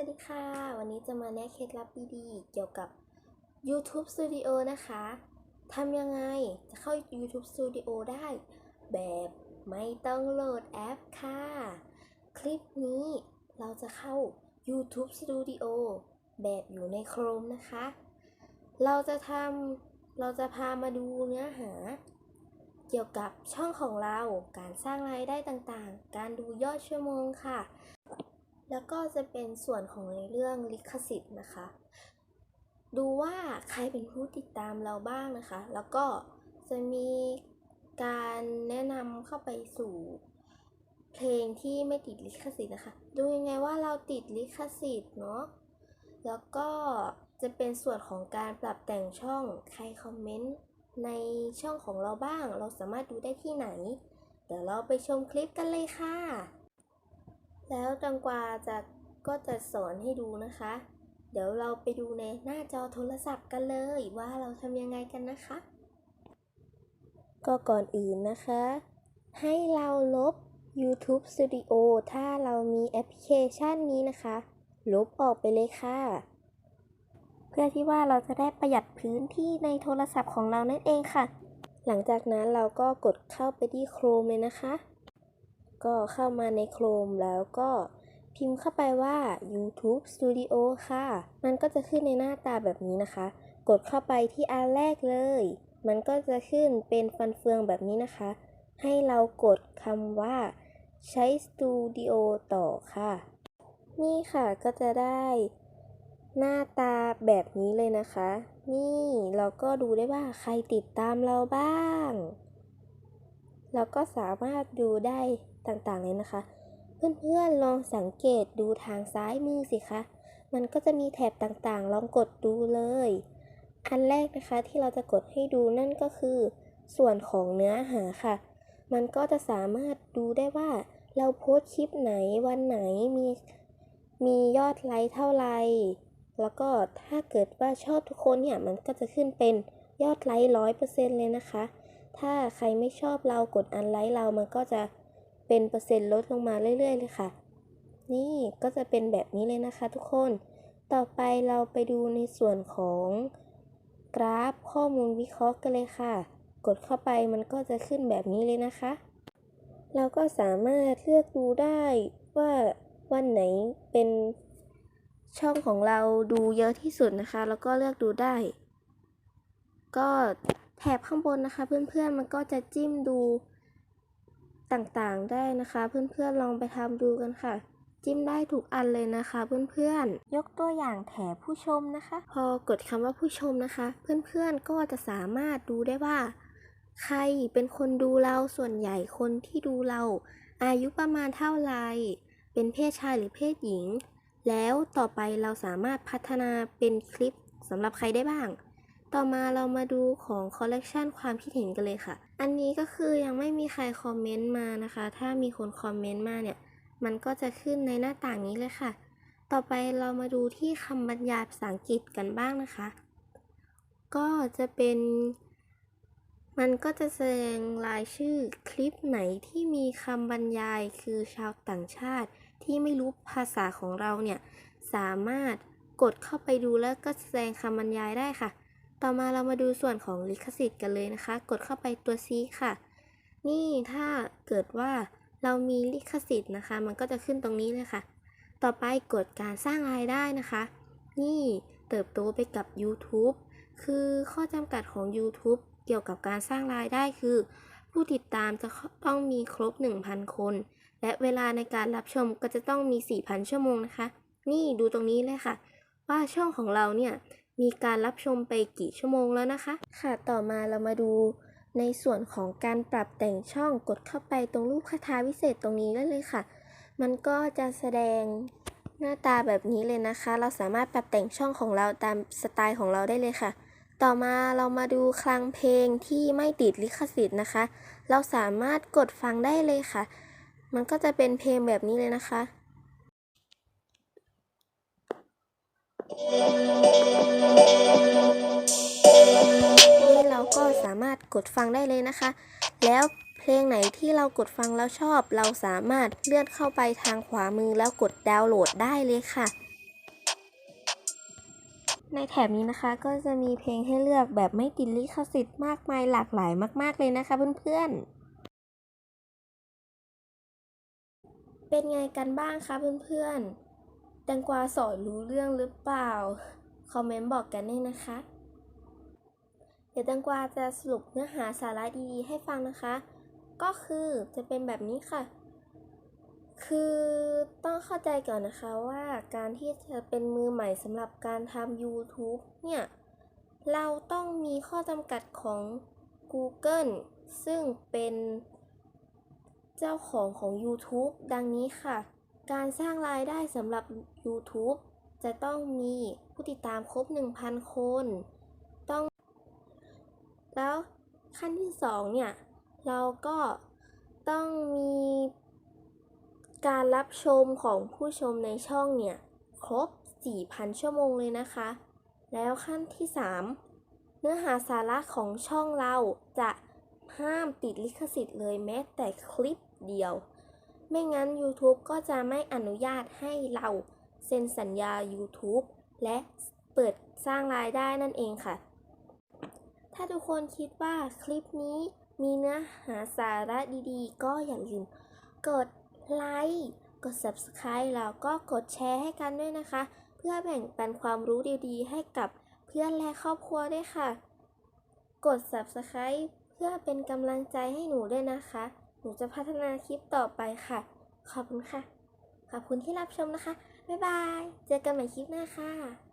วัสดีค่ะ วันนี้จะมาแนะเคล็ดลับดีๆ เกี่ยวกับ YouTube Studio นะคะ ทำยังไงจะเข้า YouTube Studio ได้ แบบไม่ต้องโหลดแอปค่ะ คลิปนี้เราจะเข้า YouTube Studio แบบอยู่ใน Chrome นะคะ เราจะทำเราจะพามาดูเนื้อหา เกี่ยวกับช่องของเรา การสร้างรายได้ต่างๆ การดูยอดชั่วโมงค่ะ แล้วก็จะเป็นส่วนของในเรื่องลิขสิทธิ์นะคะ ดูว่าใครเป็นผู้ติดตามเราบ้างนะคะ แล้วก็จะมีการแนะนำเข้าไปสู่เพลงที่ไม่ติดลิขสิทธิ์นะคะ ดูยังไงว่าเราติดลิขสิทธิ์เนาะ แล้วก็จะเป็นส่วนของการปรับแต่งช่องใครคอมเมนต์ในช่องของเราบ้าง เราสามารถดูได้ที่ไหน เดี๋ยวเราไปชมคลิปกันเลยค่ะ แล้วจังกวาจะก็จะสอนให้ดูนะคะ เดี๋ยวเราไปดูในหน้าจอโทรศัพท์กันเลย ว่าเราทำยังไงกันนะคะ ก็ก่อนอื่นนะคะ ให้เราลบ YouTube Studio ถ้าเรามีแอปพลิเคชันนี้นะคะ ลบออกไปเลยค่ะ เพื่อที่ว่าเราจะได้ประหยัดพื้นที่ในโทรศัพท์ของเรานั่นเองค่ะ หลังจากนั้นเราก็กดเข้าไปที่ Chrome เลยนะคะ ก็เข้ามาใน Chrome แล้วก็พิมพ์เข้าไปว่า YouTube Studio ค่ะ มันก็จะขึ้นในหน้าตาแบบนี้นะคะ กดเข้าไปที่อันแรกเลย มันก็จะขึ้นเป็นฟันเฟืองแบบนี้นะคะ ให้เรากดคำว่าใช้ Studio ต่อค่ะ นี่ค่ะก็จะได้หน้าตาแบบนี้เลยนะคะ นี่เราก็ดูได้ว่าใครติดตามเราบ้าง เราก็สามารถดูได้ต่างๆเลยนะคะ เพื่อนๆลองสังเกตดูทางซ้ายมือสิคะ มันก็จะมีแถบต่างๆ ลองกดดูเลย อันแรกนะคะที่เราจะกดให้ดูนั่นก็คือ ส่วนของเนื้อหาค่ะ มันก็จะสามารถดูได้ว่า เราโพสคลิปไหนวันไหนมีมียอดไลค์เท่าไหร่แล้วก็ถ้าเกิดว่าชอบทุกคนเนี่ย มันก็จะขึ้นเป็นยอดไลค์ร้อยเปอร์เซ็นต์เลยนะคะ ถ้าใครไม่ชอบเรากดอันไลค์เรามันก็จะเป็นเปอร์เซ็นต์ลดลงมาเรื่อย ๆ เลยค่ะ นี่ก็จะเป็นแบบนี้เลยนะคะทุกคน ต่อไปเราไปดูในส่วนของกราฟข้อมูลวิเคราะห์กันเลยค่ะ กดเข้าไปมันก็จะขึ้นแบบนี้เลยนะคะ เราก็สามารถเลือกดูได้ว่าวันไหนเป็นช่องของเราดูเยอะที่สุดนะคะ แล้วก็เลือกดูได้ ก็ แถบข้างบนนะคะ เพื่อนๆมันก็จะจิ้มดูต่างๆได้นะคะ เพื่อนๆลองไปทำดูกันค่ะ จิ้มได้ทุกอันเลยนะคะ เพื่อนๆ ยกตัวอย่างแถบผู้ชมนะคะ พอกดคำว่าผู้ชมนะคะ เพื่อนๆก็จะสามารถดูได้ว่า ใครเป็นคนดูเราส่วนใหญ่คนที่ดูเรา อายุประมาณเท่าไหร่เป็นเพศชายหรือเพศหญิง แล้วต่อไปเราสามารถพัฒนาเป็นคลิปสำหรับใครได้บ้าง ต่อมาเรามาดูของคอลเลกชันความคิดเห็นกันเลยค่ะ อันนี้ก็คือยังไม่มีใครคอมเมนต์มานะคะ ถ้ามีคนคอมเมนต์มาเนี่ย มันก็จะขึ้นในหน้าต่างนี้เลยค่ะ ต่อไปเรามาดูที่คำบรรยายภาษาอังกฤษกันบ้างนะคะ ก็จะเป็น มันก็จะแสดงรายชื่อคลิปไหนที่มีคำบรรยายคือชาวต่างชาติที่ไม่รู้ภาษาของเราเนี่ย สามารถกดเข้าไปดูแล้วก็แสดงคำบรรยายได้ค่ะ ต่อมาเรามาดูส่วนของลิขสิทธิ์กันเลยนะคะ กดเข้าไปตัว C ค่ะ นี่ถ้าเกิดว่าเรามีลิขสิทธิ์นะคะ มันก็จะขึ้นตรงนี้เลยค่ะ ต่อไปกดการสร้างรายได้นะคะ นี่เติบโตไปกับ YouTube คือข้อจำกัดของ YouTube เกี่ยวกับการสร้างรายได้คือ ผู้ติดตามจะต้องมีครบ 1,000 คน และเวลาในการรับชมก็จะต้องมี 4,000 ชั่วโมงนะคะ นี่ดูตรงนี้เลยค่ะ ว่าช่องของเราเนี่ย มีการรับชมไปกี่ชั่วโมงแล้วนะคะ ค่ะต่อมาเรามาดูในส่วนของการปรับแต่งช่องกดเข้าไปตรงรูปคาถาวิเศษตรงนี้ได้เลยค่ะ มันก็จะแสดงหน้าตาแบบนี้เลยนะคะ เราสามารถปรับแต่งช่องของเราตามสไตล์ของเราได้เลยค่ะ ต่อมาเรามาดูคลังเพลงที่ไม่ติดลิขสิทธิ์นะคะ เราสามารถกดฟังได้เลยค่ะ มันก็จะเป็นเพลงแบบนี้เลยนะคะ ก็สามารถกดฟังได้เลยนะคะ แล้วเพลงไหนที่เรากดฟังแล้วชอบ เราสามารถเลื่อนเข้าไปทางขวามือแล้วกดดาวน์โหลดได้เลยค่ะ ในแถบนี้นะคะก็จะมีเพลงให้เลือกแบบไม่ติดลิขสิทธิ์มากมายหลากหลายมาก ๆเลยนะคะเพื่อนๆเป็นไงกันบ้างคะเพื่อนๆ แตงกวาสอนรู้เรื่องหรือเปล่า คอมเมนต์บอกกันได้นะคะ ดี๋ยวแตงกวาจะสรุปเนื้อหาสาระดีๆ ให้ฟังนะคะ ก็คือจะเป็นแบบนี้ค่ะ คือต้องเข้าใจก่อนนะคะว่าการที่จะเป็นมือใหม่สำหรับการทำ YouTube เนี่ย เราต้องมีข้อจำกัดของ Google ซึ่งเป็นเจ้าของของ YouTube ดังนี้ค่ะ การสร้างรายได้สำหรับ YouTube จะต้องมีผู้ติดตามครบ 1,000 คน แล้วขั้นที่2เนี่ย เราก็ต้องมีการรับชมของผู้ชมในช่องเนี่ย ครบ 4,000 ชั่วโมงเลยนะคะ แล้วขั้นที่ 3 เนื้อหาสาระของช่องเราจะห้ามติดลิขสิทธิ์เลยแม้แต่คลิปเดียว ไม่งั้น YouTube ก็จะไม่อนุญาตให้เราเซ็นสัญญา YouTube และเปิดสร้างรายได้นั่นเองค่ะ ถ้าทุกคนคิดว่าคลิปนี้มีเนื้อหาสาระดีๆ ก็อย่าลืมกดไลค์ กด Subscribe แล้วก็กดแชร์ให้กันด้วยนะคะ เพื่อแบ่งปันความรู้ดีๆ ให้กับเพื่อนและครอบครัวด้วยค่ะ กด Subscribe เพื่อเป็นกำลังใจให้หนูด้วยนะคะ หนูจะพัฒนาคลิปต่อไปค่ะ ขอบคุณค่ะ ขอบคุณที่รับชมนะคะ บ๊ายบาย เจอกันใหม่คลิปหน้าค่ะ